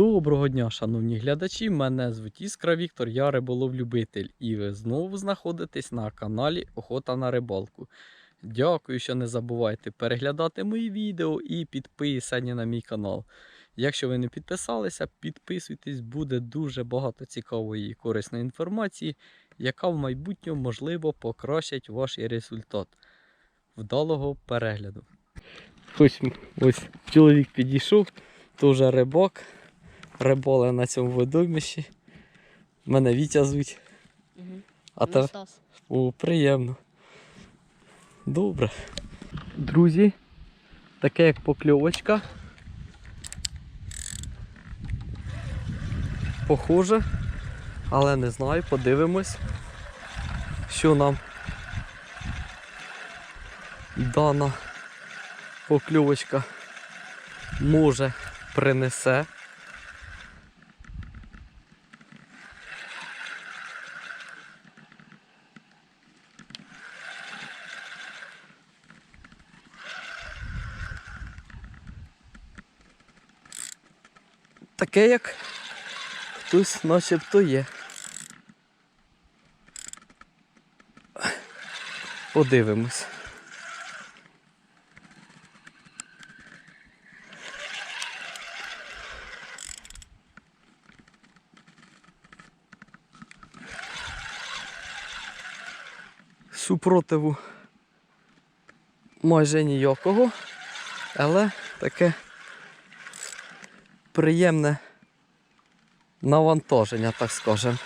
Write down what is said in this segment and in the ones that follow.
Доброго дня, шановні глядачі. Мене звуть Іскра Віктор, я риболов-любитель. І ви знову знаходитесь на каналі Охота на рибалку. Дякую, що не забувайте переглядати мої відео і підписані на мій канал. Якщо ви не підписалися, підписуйтесь, буде дуже багато цікавої і корисної інформації, яка в майбутньому можливо покращить ваш результат. Вдалого перегляду. Ось, ось чоловік підійшов, теж рибак. Риболи на цьому водоймищі. Мене Вітя звуть. Угу. А те... Настас. О, приємно. Добре. Друзі, таке як покльовочка. Похоже, але не знаю, подивимось, що нам дана покльовочка може принесе. Таке як хтось начебто є. Подивимось. Супротиву майже ніякого, але таке приємне навантаження, так скажемо.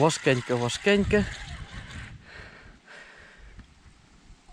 Важкеньке, важкеньке.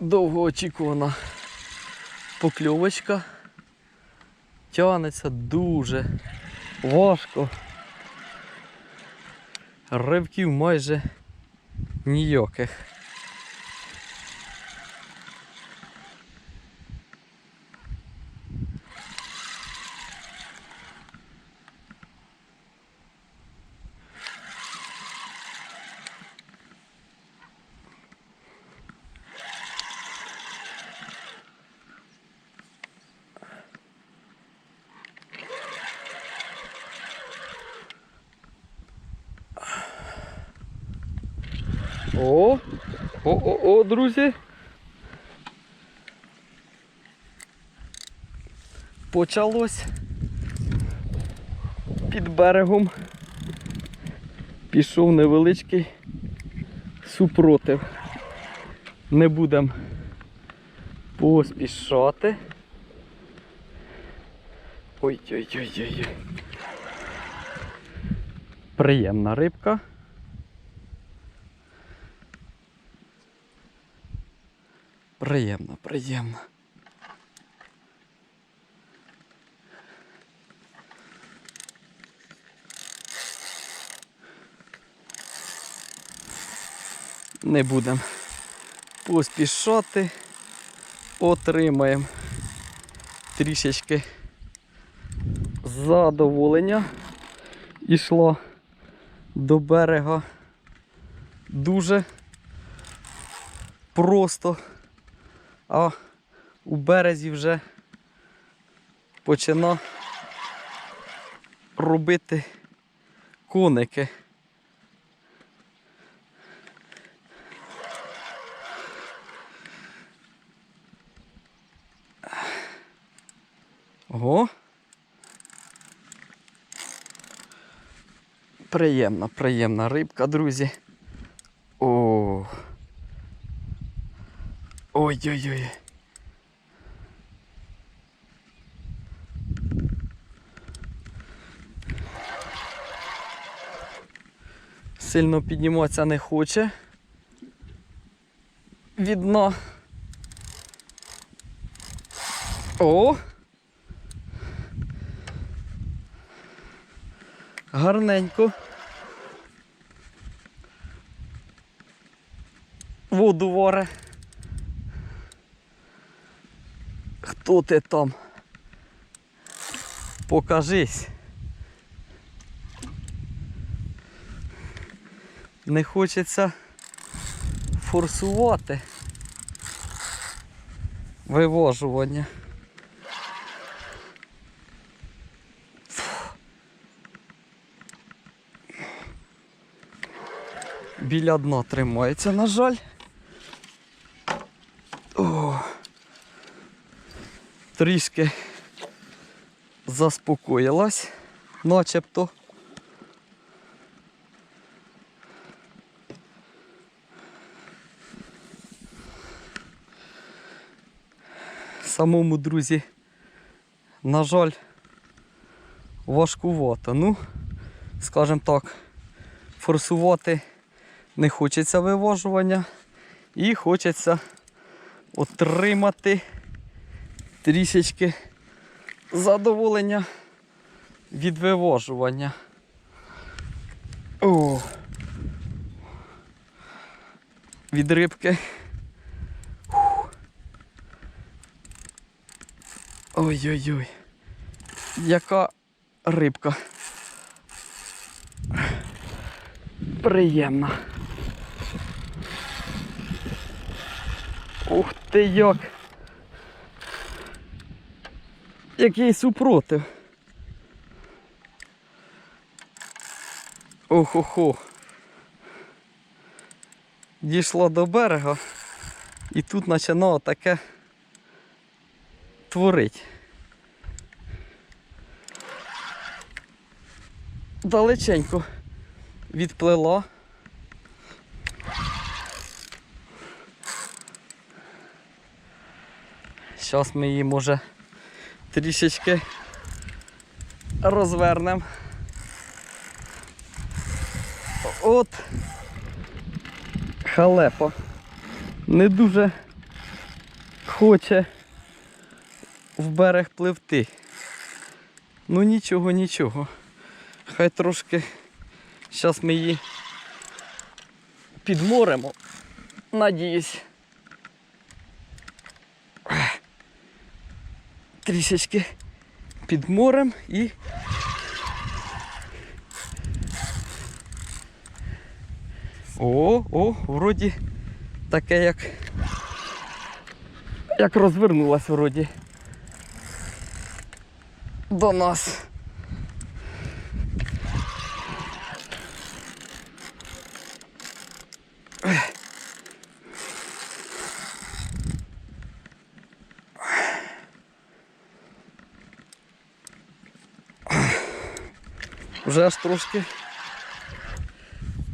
Довгоочікувана покльовочка. Тягнеться дуже важко. Ривків майже ніяких. О! О-о-о, друзі! Почалось під берегом. Пішов невеличкий супротив. Не будемо поспішати. Ой-ой-ой-ой. Приємна рибка. Приємно, приємно. Не будемо поспішати, отримаємо трішечки задоволення. Ішло до берега дуже просто а у березі вже почина робити коники. Ого. Приємна, приємна рибка, друзі. О. Ой-ой-ой. Сильно підніматися не хоче. Від дна. О! Гарненько. Воду воре. Хто ти там? Покажись. Не хочеться форсувати вивожування. Біля дна тримається, на жаль. Трішки заспокоїлась, начебто. Самому, друзі, на жаль, важкувато. Ну, скажімо так, форсувати не хочеться виважування і хочеться отримати трішечки задоволення від виважування. О. Від рибки. Ой-ой-ой. Яка рибка. Приємна. Ух ти як. Який супротив. Ох-охо. Дійшла до берега і тут починало таке творить. Далеченько відплила. Зараз ми її може трішечки розвернемо. От халепа. Не дуже хоче в берег пливти. Ну нічого, нічого. Хай трошки зараз ми її підморемо. Надіюсь. Трішечки під морем і О, о, вроді таке як як розвернулась вроді до нас. Вже аж трошки.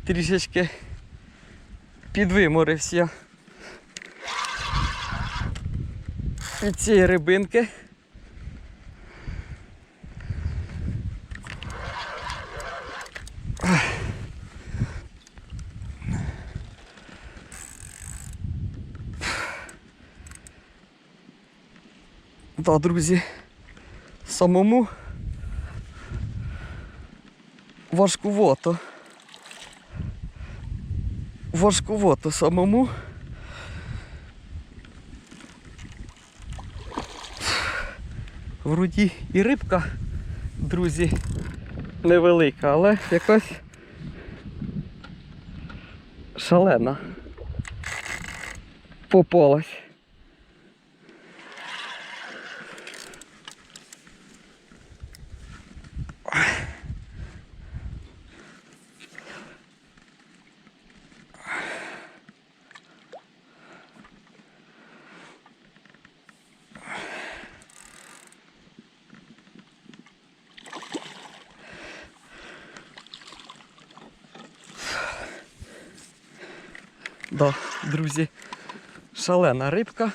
Трішечки підвиморився. Від цієї рибинки. Да, друзі, самому важкувато. Важкувато самому. Вроді і рибка, друзі, невелика, але якась шалена попалась. Да, друзі, шалена рибка.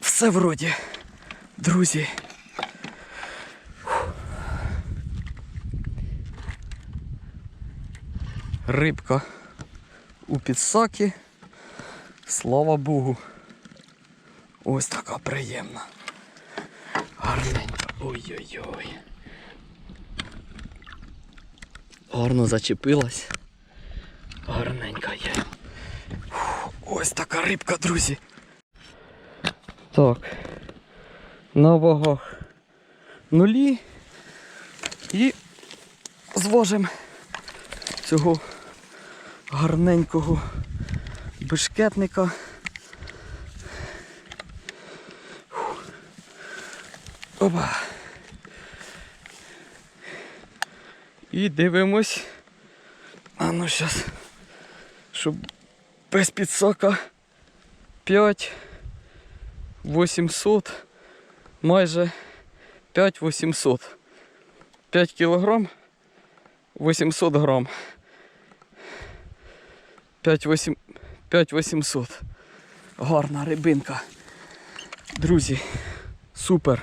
Все вроді, друзі. Рибка у підсакі. Слава Богу. Ось така приємна. Гарненька. Ой-ой-ой. Гарно зачепилась. Гарненька є. Ось така рибка, друзі. Так. На вагах нулі. І зважимо цього гарненького бешкетника. Опа. І дивимось. А ну зараз, щоб без підсака 5 800, майже 5 800. 5 кілограм 800 грам. 5 8 5 800. Гарна рибинка. Друзі, супер.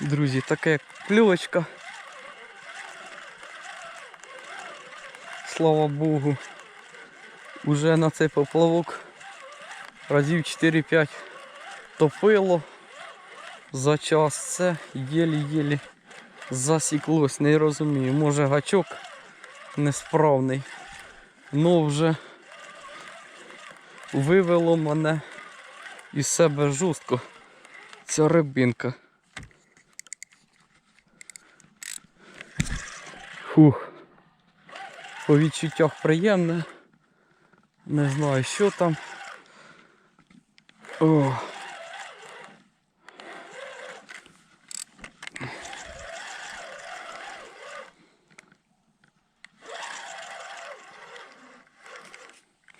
Друзі, таке клювочка. Слава Богу. Уже на цей поплавок разів 4-5 топило за час. Це єлі-єлі засіклось, не розумію. Може гачок несправний. Ну вже вивело мене із себе жорстко ця рибинка. Фух. По відчуттях приємне. Не знаю, що там. О.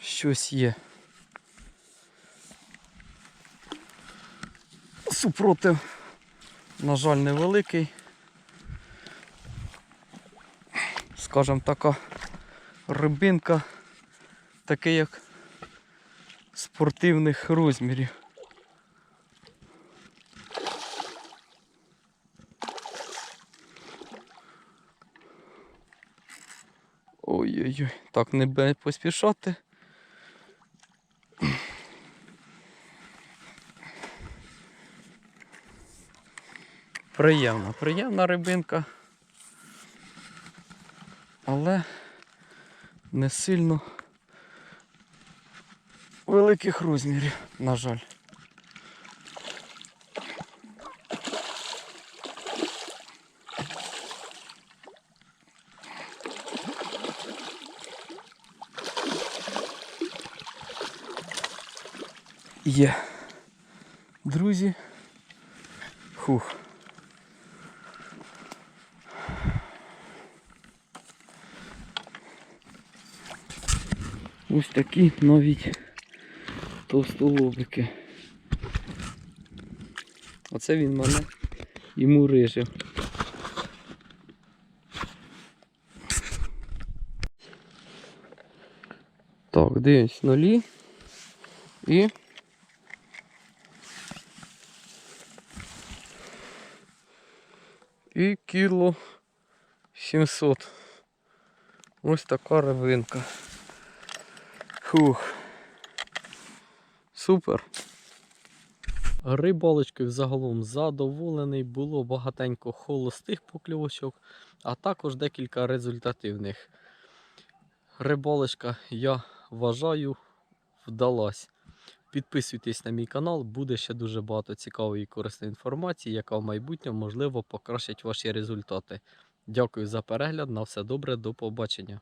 Щось є. Супротив, на жаль, невеликий. Скажімо, така рибинка, таке як спортивних розмірів. Ой-ой-ой, так не бе- поспішати. Приємна, приємна рибинка але не сильно великих розмірів, на жаль. Є. Друзі. Фух. Ось такі навіть товстолобики. Оце він мене і мурижив. Так, дивимось нулі і і кіло 700. Ось така рибинка. Фух. Супер. Рибалочкою загалом задоволений, було багатенько холостих покльовочок, а також декілька результативних. Рибалочка, я вважаю, вдалась. Підписуйтесь на мій канал, буде ще дуже багато цікавої і корисної інформації, яка в майбутньому можливо покращить ваші результати. Дякую за перегляд. На все добре, до побачення.